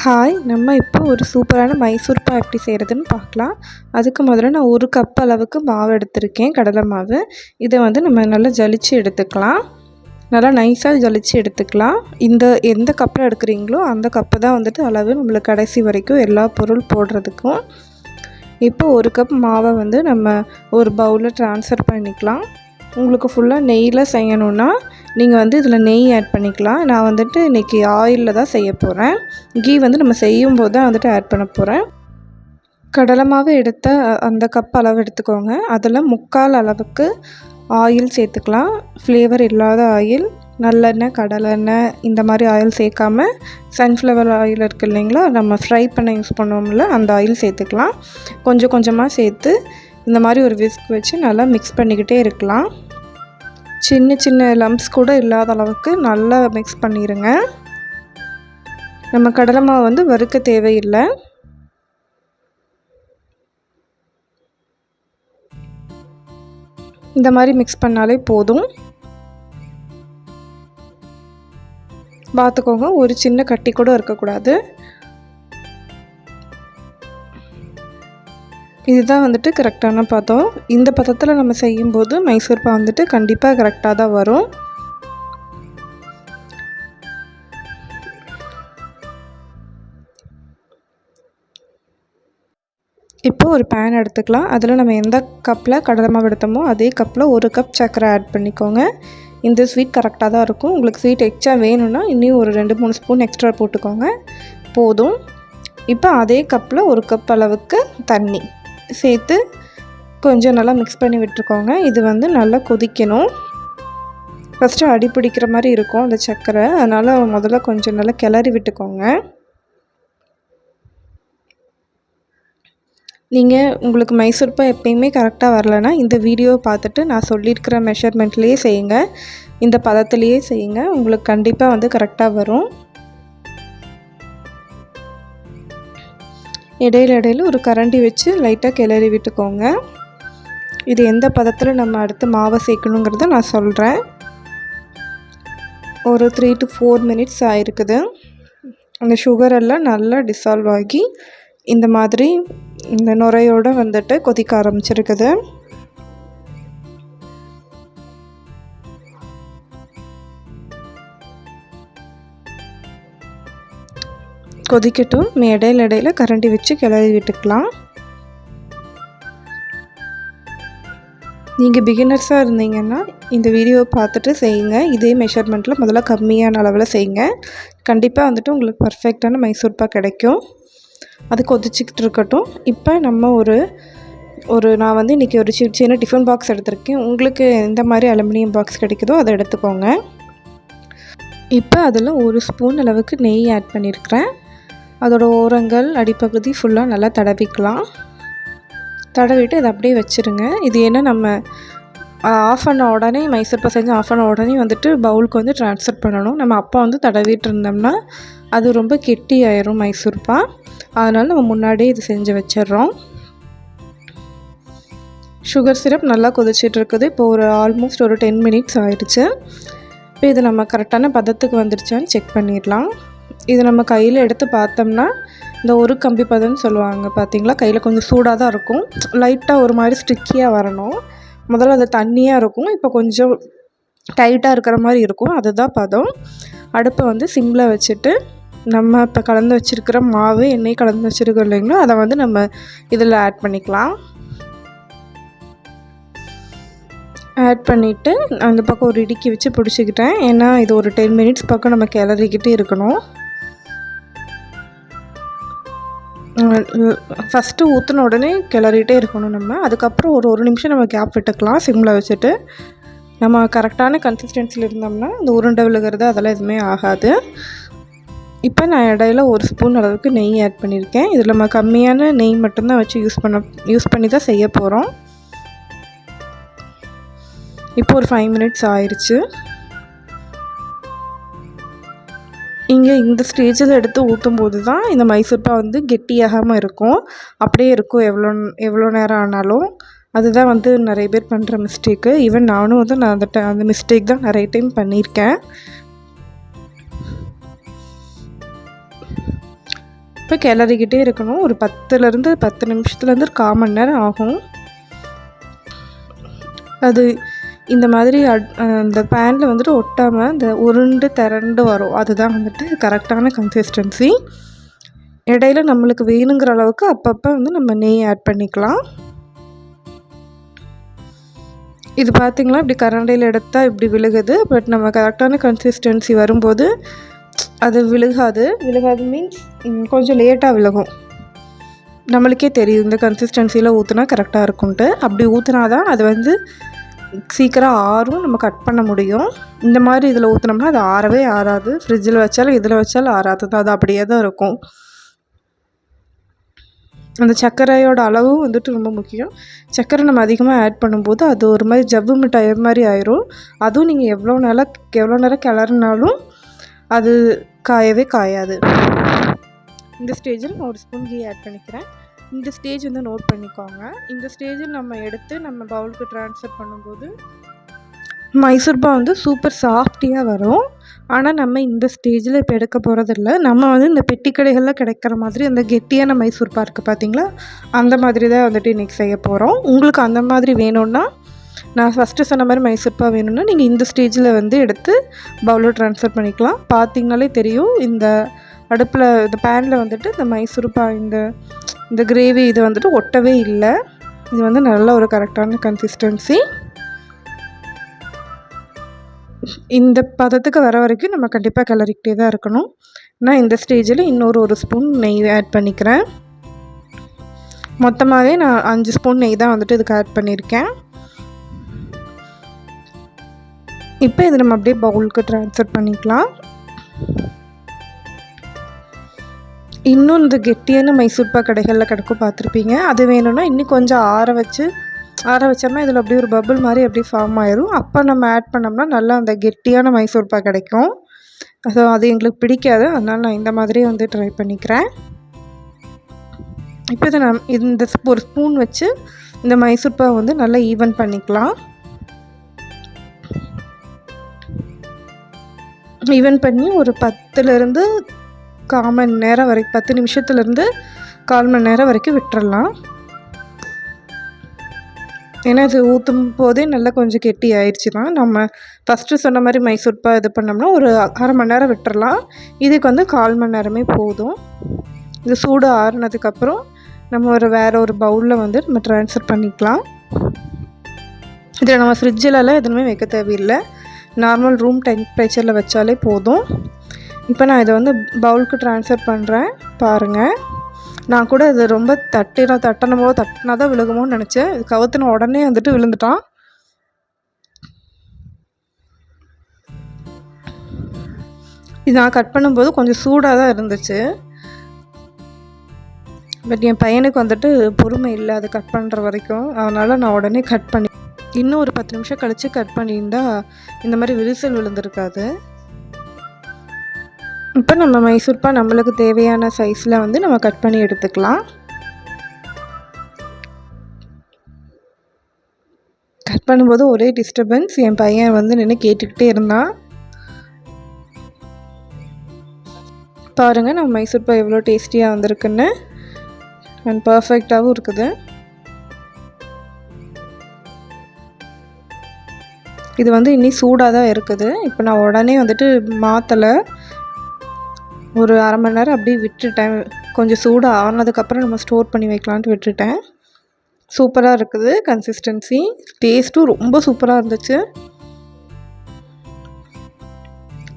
Hi நம்ம இப்போ ஒரு சூப்பரான மைசூர் பா எப்படி செய்கிறதுன்னு பார்க்கலாம். அதுக்கு முதல்ல நான் ஒரு கப் அளவுக்கு மாவு எடுத்திருக்கேன் கடலை மாவு. இதை வந்து நம்ம நல்லா ஜலிச்சு எடுத்துக்கலாம். நல்லா நைஸாக ஜலிச்சு எடுத்துக்கலாம். இந்த எந்த கப்பில் எடுக்கிறீங்களோ அந்த கப்பை தான் வந்துட்டு அளவு நம்மளுக்கு கடைசி வரைக்கும் எல்லா பொருள் போடுறதுக்கும். இப்போ ஒரு கப் மாவை வந்து நம்ம ஒரு பவுலில் ட்ரான்ஸ்ஃபர் பண்ணிக்கலாம். உங்களுக்கு ஃபுல்லாக நெய்யில் செய்யணுன்னா நீங்கள் வந்து இதில் நெய் ஆட் பண்ணிக்கலாம். நான் வந்துட்டு இன்றைக்கி ஆயிலில் தான் செய்ய போகிறேன் கீ வந்து நம்ம செய்யும் போது தான் வந்துட்டு ஆட் பண்ண போகிறேன் கடலை மாவு எடுத்த அந்த கப் அளவு எடுத்துக்கோங்க. அதில் முக்கால் அளவுக்கு ஆயில் சேர்த்துக்கலாம். ஃப்ளேவர் இல்லாத ஆயில் நல்லெண்ணெய் கடலெண்ணெய் இந்த மாதிரி ஆயில் சேர்க்காம சன்ஃப்ளவர் ஆயில் இருக்குது இல்லைங்களா நம்ம ஃப்ரை பண்ண யூஸ் பண்ணுவோம்ல அந்த ஆயில் சேர்த்துக்கலாம். கொஞ்சம் கொஞ்சமாக சேர்த்து இந்த மாதிரி ஒரு விஸ்க் வச்சு நல்லா மிக்ஸ் பண்ணிக்கிட்டே இருக்கலாம். சின்ன சின்ன லம்ப்ஸ் கூட இல்லாத அளவுக்கு நல்லா மிக்ஸ் பண்ணிடுங்க நம்ம கடலை மாவு வந்து வறுக்க தேவையில்லை. இந்த மாதிரி மிக்ஸ் பண்ணாலே போதும். பார்த்துக்கோங்க ஒரு சின்ன கட்டி கூட இருக்கக்கூடாது. இதுதான் வந்துட்டு கரெக்டான பதம். இந்த பதத்தில் நம்ம செய்யும்போது மைசூர் பா வந்துட்டு கண்டிப்பாக கரெக்டாக தான் வரும். இப்போது ஒரு பேன் எடுத்துக்கலாம். அதில் நம்ம எந்த கப்பில் கடலை மாவு எடுத்தோமோ அதே கப்பில் ஒரு கப் சர்க்கரை ஆட் பண்ணிக்கோங்க. இந்த ஸ்வீட் கரெக்டாக தான் இருக்கும். உங்களுக்கு ஸ்வீட் எக்ஸ்ட்ரா வேணும்னா இன்னும் ஒரு ரெண்டு மூணு ஸ்பூன் எக்ஸ்ட்ரா போட்டுக்கோங்க. போதும். இப்போ அதே கப்பில் ஒரு கப் அளவுக்கு தண்ணி. சேர்த்து கொஞ்சம் நல்லா மிக்ஸ் பண்ணி விட்டுருக்கோங்க இது வந்து நல்லா கொதிக்கணும். ஃபஸ்ட்டு அடி பிடிக்கிற மாதிரி இருக்கும் அந்த சர்க்கரை அதனால் முதல்ல கொஞ்சம் நல்லா கிளறி விட்டுக்கோங்க. நீங்கள் உங்களுக்கு மைசூர்பா எப்பயுமே கரெக்டாக வரலன்னா இந்த வீடியோவை பார்த்துட்டு நான் சொல்லியிருக்கிற மெஷர்மெண்ட்லேயே செய்யுங்க. இந்த பதத்துலேயே செய்யுங்க. உங்களுக்கு கண்டிப்பாக வந்து கரெக்டாக வரும். இடையில இடையில ஒரு கரண்டி வச்சு லைட்டாக கிளறி விட்டுக்கோங்க. இது எந்த பதத்தில் நம்ம அடுத்து மாவை சேர்க்கணுங்கிறத நான் சொல்கிறேன் ஒரு த்ரீ டு ஃபோர் மினிட்ஸ் ஆயிருக்குது. அந்த சுகர் எல்லாம் நல்லா டிசால்வ் ஆகி இந்த மாதிரி இந்த நுரையோடு வந்துட்டு கொதிக்க ஆரம்பிச்சிருக்குது. கொதிக்கட்டும். இடையில இடையில கரண்டி வச்சு கிளறி விட்டுக்கலாம். நீங்கள் பிகினர்ஸாக இருந்தீங்கன்னா இந்த வீடியோவை பார்த்துட்டு செய்யுங்க. இதே மெஷர்மெண்ட்டில் முதல்ல கம்மியான அளவில் செய்யுங்க. கண்டிப்பாக வந்துட்டு உங்களுக்கு பர்ஃபெக்டான மைசூர்பா கிடைக்கும். அது கொதிச்சிக்கிட்டு இருக்கட்டும். இப்போ நம்ம ஒரு ஒரு நான் வந்து இன்றைக்கி ஒரு சின்ன டிஃபன் பாக்ஸ் எடுத்திருக்கேன். உங்களுக்கு எந்த மாதிரி அலுமினியம் பாக்ஸ் கிடைக்குதோ அதை எடுத்துக்கோங்க. இப்போ அதில் ஒரு ஸ்பூன் அளவுக்கு நெய் ஆட் பண்ணியிருக்கிறேன் அதோடய ஓரங்கள் அடிப்பகுதி ஃபுல்லாக நல்லா தடவிக்கலாம். தடவிட்டு அதை அப்படியே வச்சுருங்க. இது என்ன நம்ம ஆஃப் பண்ண உடனே மைசூர் செஞ்சு ஆஃப் பண்ண உடனே வந்துட்டு பவுலுக்கு வந்து ட்ரான்ஸ்ஃபர் பண்ணணும். நம்ம அப்பா வந்து தடவிட்டு இருந்தோம்னா அது ரொம்ப கெட்டி ஆயிரும் மைசூர்பா அதனால் நம்ம முன்னாடியே இது செஞ்சு வச்சிடுறோம். சுகர் சிரப் நல்லா கொதிச்சிட்டு இருக்குது. இப்போ ஒரு ஆல்மோஸ்ட் ஒரு டென் மினிட்ஸ் ஆயிடுச்சு. இப்போ இது நம்ம கரெக்டான பதத்துக்கு வந்துடுச்சான்னு செக் பண்ணிடலாம். இது நம்ம கையில் எடுத்து பார்த்தோம்னா இந்த ஒரு கம்பி பதம்னு சொல்லுவாங்க பார்த்தீங்களா கையில் கொஞ்சம் சூடாக தான் இருக்கும். லைட்டாக ஒரு மாதிரி ஸ்டிக்கியாக வரணும். முதல்ல அது தண்ணியாக இருக்கும். இப்போ கொஞ்சம் டைட்டாக இருக்கிற மாதிரி இருக்கும். அதுதான் பதம். அடுப்பை வந்து சிம்மில் வச்சுட்டு நம்ம இப்போ கலந்து வச்சுருக்கிற மாவு எண்ணெய் கலந்து வச்சுருக்கோம் இல்லைங்களோ? அதை வந்து நம்ம இதில் ஆட் பண்ணிக்கலாம். ஆட் பண்ணிவிட்டு அந்த பக்கம் ஒரு இடுக்கி வச்சு பிடிச்சிக்கிட்டேன். ஏன்னா இது ஒரு டென் மினிட்ஸ் பக்கம் நம்ம கிளறிக்கிட்டே இருக்கணும். ஃபஸ்ட்டு ஊற்றின உடனே கிளறிட்டே இருக்கணும் நம்ம. அதுக்கப்புறம் ஒரு ஒரு நிமிஷம் நம்ம கேப் விட்டுக்கலாம் சிம்மில் வச்சுட்டு. நம்ம கரெக்டான கன்சிஸ்டன்சியில் இருந்தோம்னா இந்த உருண்டை விழுகிறது அதெல்லாம் எதுவுமே ஆகாது. இப்போ நான் இடையில ஒரு ஸ்பூன் அளவுக்கு நெய் ஆட் பண்ணியிருக்கேன். இதில் நம்ம கம்மியான நெய் மட்டும்தான் வச்சு யூஸ் பண்ண யூஸ் பண்ணி தான் செய்ய போகிறோம் இப்போ ஒரு ஃபைவ் மினிட்ஸ் ஆயிடுச்சு இங்கே இந்த ஸ்டேஜில் எடுத்து ஊற்றும் போது தான் இந்த மைசூர்பா வந்து கெட்டியாகாமல் இருக்கும். அப்படியே இருக்கும் எவ்வளோ எவ்வளோ நேரம் ஆனாலும். அதுதான் வந்து நிறைய பேர் பண்ணுற மிஸ்டேக்கு ஈவன் நானும் வந்து நான் அந்த அந்த மிஸ்டேக் தான் நிறைய டைம் பண்ணியிருக்கேன். இப்போ கிளறிக்கிட்டே இருக்கணும். ஒரு பத்துலேருந்து பத்து நிமிஷத்துலேருந்து ஒரு கால் மணி நேரம் ஆகும். அது இந்த மாதிரி அட் இந்த பேனில் வந்துட்டு ஒட்டாமல் இந்த உருண்டு திரண்டு வரும். அதுதான் வந்துட்டு கரெக்டான கன்சிஸ்டன்சி இடையில நம்மளுக்கு வேணுங்கிற அளவுக்கு அப்பப்போ வந்து நம்ம நெய் ஆட் பண்ணிக்கலாம். இது பார்த்திங்களா இப்படி கரண்டையில் எடுத்தால் இப்படி விழுகுது. பட் நம்ம கரெக்டான கன்சிஸ்டன்சி வரும்போது அது விழுகாது. விழுகாது மீன்ஸ் கொஞ்சம் லேட்டாக விழுகும். நம்மளுக்கே தெரியும் இந்த கன்சிஸ்டன்சியில் ஊற்றுனா கரெக்டாக இருக்கும்ன்ட்டு. அப்படி ஊற்றுனா தான் அது வந்து சீக்கிரம் ஆறும் நம்ம கட் பண்ண முடியும். இந்த மாதிரி இதில் ஊற்றினோம்னா அது ஆறவே ஆறாது. ஃப்ரிட்ஜில் வச்சாலும் இதில் வச்சாலும் ஆறாது அது அப்படியே தான் இருக்கும். அந்த சர்க்கரையோட அளவும் வந்துட்டு ரொம்ப முக்கியம். சர்க்கரை நம்ம அதிகமாக ஆட் பண்ணும்போது அது ஒரு மாதிரி ஜவ்வு மிட்டாய் மாதிரி ஆயிரும். அதுவும் நீங்கள் எவ்வளோ நேரம் எவ்வளோ நேரம் கிளறினாலும் அது காயவே காயாது. இந்த ஸ்டேஜில் நான் ஒரு ஸ்பூன் கீ ஆட் பண்ணிக்கிறேன். இந்த ஸ்டேஜ் வந்து நோட் பண்ணிக்கோங்க. இந்த ஸ்டேஜில் நம்ம எடுத்து நம்ம பவுலுக்கு ட்ரான்ஸ்ஃபர் பண்ணும்போது மைசூர்பா வந்து சூப்பர் சாஃப்டியாக வரும். ஆனால் நம்ம இந்த ஸ்டேஜில் இப்போ எடுக்க போகிறதில்ல நம்ம வந்து இந்த பெட்டி கடைகளில் கிடைக்கிற மாதிரி அந்த கெட்டியான மைசூர்பா இருக்குது பார்த்திங்களா அந்த மாதிரி தான் வந்துட்டு இன்றைக்கி செய்ய போகிறோம் உங்களுக்கு அந்த மாதிரி வேணும்னா நான் ஃபஸ்ட்டு சொன்ன மாதிரி மைசூர்பா வேணும்னா நீங்கள் இந்த ஸ்டேஜில் வந்து எடுத்து பவுலில் ட்ரான்ஸ்ஃபர் பண்ணிக்கலாம். பார்த்திங்கனாலே தெரியும் இந்த அடுப்பில் இந்த பேனில் வந்துட்டு இந்த மைசூர்பா இந்த இந்த கிரேவி இது வந்துட்டு ஒட்டவே இல்லை. இது வந்து நல்ல ஒரு கரெக்டான கன்சிஸ்டன்சி இந்த பதத்துக்கு வர வரைக்கும் நம்ம கண்டிப்பாக கிளறிக்கிட்டே தான் இருக்கணும். நான் இந்த ஸ்டேஜில் இன்னொரு ஒரு ஸ்பூன் நெய் ஆட் பண்ணிக்கிறேன். மொத்தமாகவே நான் அஞ்சு ஸ்பூன் நெய் தான் வந்துட்டு இதுக்கு ஆட் பண்ணியிருக்கேன். இப்போ இதை நம்ம அப்படியே பவுலுக்கு ட்ரான்ஸ்ஃபர் பண்ணிக்கலாம். இன்னும் இந்த கெட்டியான மைசூர்பா கடைகளில் கிடக்கும் பார்த்துருப்பீங்க. அது வேணும்னா இன்னும் கொஞ்சம் ஆற வச்சு ஆற வச்சோம்னா இதில் அப்படியே ஒரு பபுள் மாதிரி அப்படியே ஃபார்ம் ஆயிரும். அப்போ நம்ம ஆட் பண்ணோம்னா நல்லா அந்த கெட்டியான மைசூர்பா கிடைக்கும். ஸோ அது எங்களுக்கு பிடிக்காது. அதனால் நான் இந்த மாதிரியே வந்து ட்ரை பண்ணிக்கிறேன். இப்போ இதை நான் இந்த ஒரு ஸ்பூன் வச்சு இந்த மைசூர்பா வந்து நல்லா ஈவன் பண்ணிக்கலாம். ஈவன் பண்ணி ஒரு பத்துலேருந்து கால் மணி நேரம் வரைக்கும் பத்து நிமிஷத்துலேருந்து கால் மணி நேரம் வரைக்கும் விட்டுறலாம். ஏன்னா இது ஊற்றும் போதே நல்லா கொஞ்சம் கெட்டி ஆயிடுச்சு தான் நம்ம ஃபஸ்ட்டு சொன்ன மாதிரி மைசூர்பா இது பண்ணோம்னா ஒரு அரை மணி நேரம் விட்டுறலாம். இதுக்கு வந்து கால் மணி நேரமே போதும். இது சூடு ஆறுனதுக்கப்புறம் நம்ம ஒரு வேறு ஒரு பவுலில் வந்து நம்ம ட்ரான்ஸ்ஃபர் பண்ணிக்கலாம். இதில் நம்ம ஃப்ரிட்ஜிலலாம் எதுவுமே வைக்க தேவையில்லை. நார்மல் ரூம் டெம்பரேச்சரில் வச்சாலே போதும். இப்போ நான் இதை வந்து பவுலுக்கு ட்ரான்ஸ்ஃபர் பண்ணுறேன் பாருங்கள் நான் கூட இது ரொம்ப தட்டினா தட்டணுமோ தட்டினா தான் விழுகுமோன்னு நினச்சேன். இது கவுத்துன உடனே வந்துட்டு விழுந்துட்டான். இது நான் கட் பண்ணும்போது கொஞ்சம் சூடாக தான் இருந்துச்சு. பட் என் பையனுக்கு வந்துட்டு பொறுமை இல்லை அது கட் பண்ணுற வரைக்கும். அதனால் நான் உடனே கட் பண்ணி இன்னும் ஒரு பத்து நிமிஷம் கழித்து கட் பண்ணியிருந்தால் இந்த மாதிரி விரிசல் விழுந்திருக்காது. இப்போ நம்ம மைசூர்பா நம்மளுக்கு தேவையான சைஸில் வந்து நம்ம கட் பண்ணி எடுத்துக்கலாம். கட் பண்ணும்போது ஒரே டிஸ்டர்பன்ஸ் என் பையன் வந்து நின்று கேட்டுக்கிட்டே இருந்தான். பாருங்கள் நம்ம மைசூர்பா எவ்வளோ டேஸ்டியாக வந்திருக்குன்னு. அண்ட் பர்ஃபெக்டாகவும் இருக்குது. இது வந்து இன்னி சூடாக தான் இருக்குது. இப்போ நான் உடனே வந்துட்டு மாற்றலை ஒரு அரை மணி நேரம் அப்படியே விட்டுட்டேன். கொஞ்சம் சூடாக ஆனதுக்கப்புறம் நம்ம ஸ்டோர் பண்ணி வைக்கலான்ட்டு விட்டுட்டேன். சூப்பராக இருக்குது கன்சிஸ்டன்சி டேஸ்ட்டும் ரொம்ப சூப்பராக இருந்துச்சு.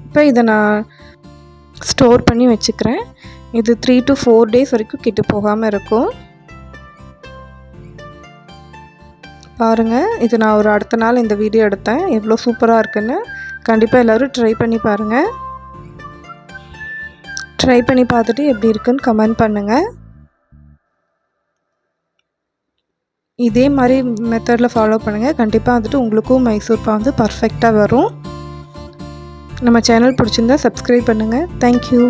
இப்போ இதை நான் ஸ்டோர் பண்ணி வச்சுக்கிறேன். இது த்ரீ டு ஃபோர் டேஸ் வரைக்கும் கெட்டு போகாமல் இருக்கும். பாருங்கள் இது நான் ஒரு அடுத்த நாள் இந்த வீடியோ எடுத்தேன். எவ்வளோ சூப்பராக இருக்குன்னு. கண்டிப்பாக எல்லோரும் ட்ரை பண்ணி பாருங்கள் ட்ரை பண்ணி பார்த்துட்டு எப்படி இருக்குன்னு கமெண்ட் பண்ணுங்கள் இதே மாதிரி மெத்தடில் ஃபாலோ பண்ணுங்கள் கண்டிப்பாக வந்துட்டு உங்களுக்கும் மைசூர் பா வந்து பர்ஃபெக்டாக வரும். நம்ம சேனல் பிடிச்சிருந்தா சப்ஸ்கிரைப் பண்ணுங்கள் தேங்க்யூ